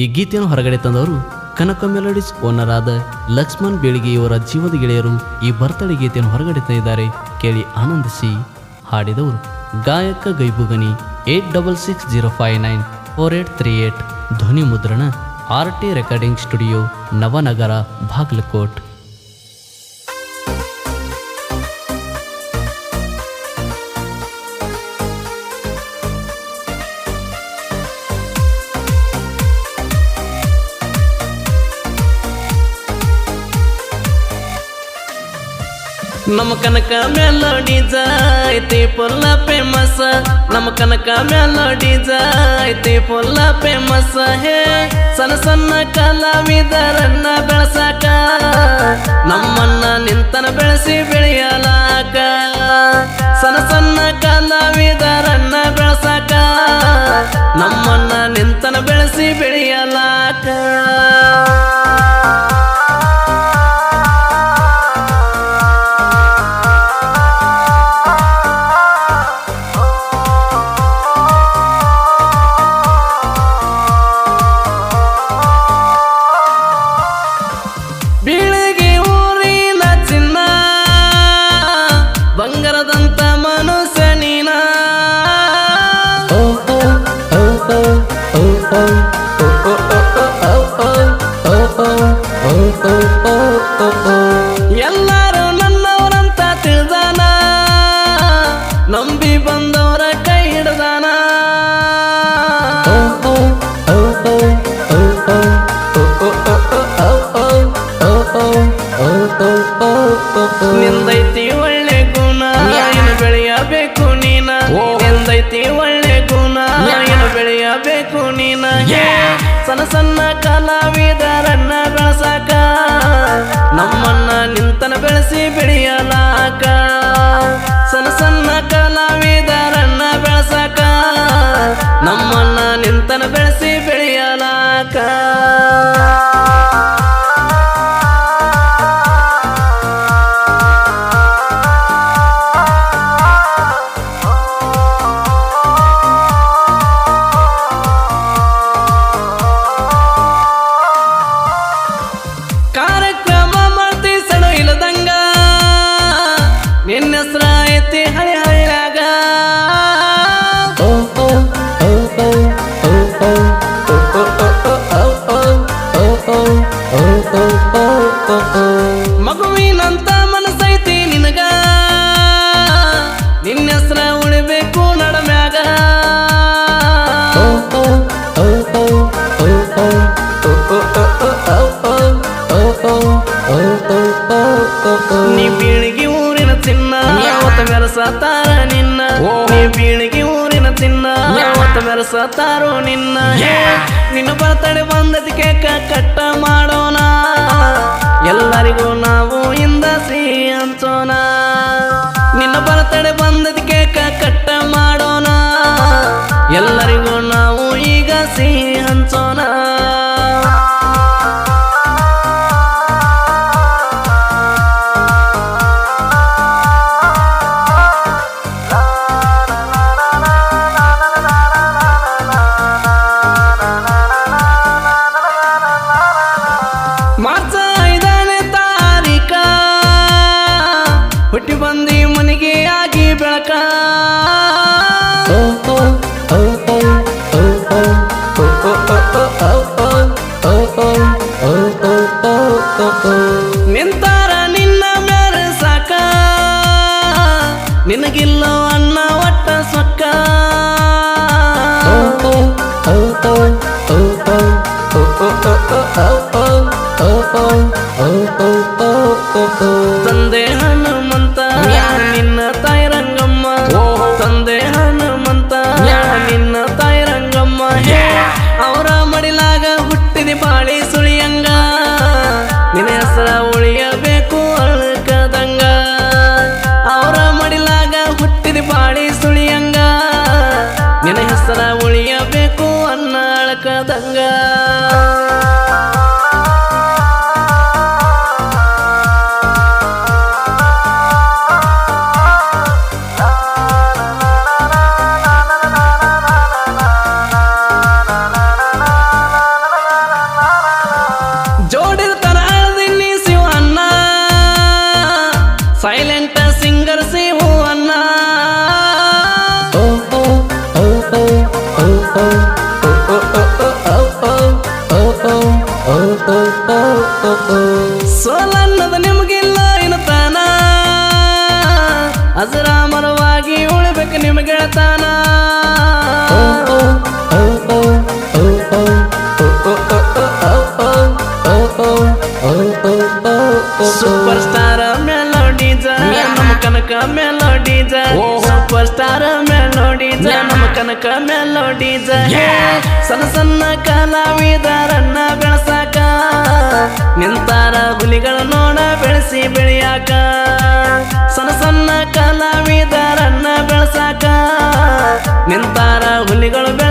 ಈ ಗೀತೆಯನ್ನು ಹೊರಗಡೆ ತಂದವರು ಕನಕ ಮೆಲೋಡಿಸ್ ಓನರ್ ಆದ ಲಕ್ಷ್ಮಣ್ ಬೆಳಿಗೆಯವರ ಜೀವದ ಗೆಳೆಯರು ಈ ಬರ್ತಡೆ ಗೀತೆಯನ್ನು ಹೊರಗಡೆ ತಂದಿದ್ದಾರೆ. ಕೇಳಿ ಆನಂದಿಸಿ. ಹಾಡಿದವರು ಗಾಯಕ ಗೈಬುಗನಿ eight double six zero five nine four eight three eight ಧ್ವನಿ ಮುದ್ರಣ R T recording studio Navanagar Bagalkot. ನಮ್ಮ ಕನಕ ಮೆಲೋಡಿ ಜಾಯ್ತಿ ಫುಲ್ಲ ಫೇಮಸ್ ನಮ್ಮ ಕನಕ ಮೆಲೋಡಿ ಜಾಯ್ತಿ ಫುಲ್ಲ ಫೇಮಸ್ ಹೇ, ಸಣ್ಣ ಸಣ್ಣ ಕಲಾವಿದರನ್ನ ಬೆಳಸಾಕ, ನಮ್ಮನ್ನ ನಿಂತನ ಬೆಳೆಸಿ ಬೆಳೆಯಲಾಕ. ಸಣ್ಣ ಸಣ್ಣ ಕಲಾವಿದರನ್ನ ಬೆಳಸಾಕ, ನಮ್ಮನ್ನ ನಿಂತನ ಬೆಳೆಸಿ ಬೆಳೆಯಲಾಕ. ಬಂಗಾರದಂತ ಮನುಷ್ಯ ನೀನ. ಎಲ್ಲರೂ ಬೆಳೆಯಬೇಕು ನಿನಗೆ ಸಣ್ಣ ಸಣ್ಣ ಕಲಾವಿದರನ್ನ ಬೆಳಸಕ. ನಮ್ಮನ್ನ ನಿಂತನ ಬೆಳೆಸಿ ಬೆಳೆಯಲಾಕ ಸಣ್ಣ ಸಣ್ಣ ಕಲಾವಿದರನ್ನ ಬೆಳಸಕ. ನಮ್ಮನ್ನ ನಿಂತನ ಬೆಳೆಸಿ ಮೆರೆಸತಾರ ನಿನ್ನ. ಬೀಳಿಗೆ ಊರಿನ ತಿನ್ನ. ಯಾವತ್ತ ಮೆರೆಸತಾರೋ ನಿನ್ನ. ನಿನ್ನ ಬರ್ತಡೆ ಬಂದದ ಕೇಕ ಕಟ್ಟ ಮಾಡೋಣ. ಎಲ್ಲರಿಗೂ ನಾವು ಇಂದ ಸಿಹಿ ಹಂಚೋಣ. ನಿನಗಿಲ್ಲ ಅನ್ನ ಒಟ್ಟ ಸೊಕ್ಕ. ತಂದೆ ಹನುಮಂತ தங்க ಸೈಲೆಂಟ್ ಸಿಂಗರ್ ಸಿವು ಅಣ್ಣ ಓ ಓ ಓ ಓ ಓ ಓ ಗೆಳತಾನ ಸೂಪರ್ ಸ್ಟಾರ್ ಮೆಲೋಡಿಜ ನಮ್ಮ ಕನಕ ಮೆಲೋಡಿಜ ಸೂಪರ್ ಸ್ಟಾರ್ ಮೆಲೋಡಿಜ ನಮ್ಮ ಕನಕ ಮೆಲೋಡಿಜ ಸಣ್ಣ ಸಣ್ಣ ಕಲಾವಿದರನ್ನ ಬೆಳಸಾಕ ನಿಂತಾರ ಹುಲಿಗಳ ನೋಡ ಬೆಳೆಸಿ ಬೆಳೆಯಾಕ. ಸಣ್ಣ ಸಣ್ಣ ಕಲಾವಿದರನ್ನ ಬೆಳಸಾಕ. ನಿಂತಾರ ಹುಲಿಗಳು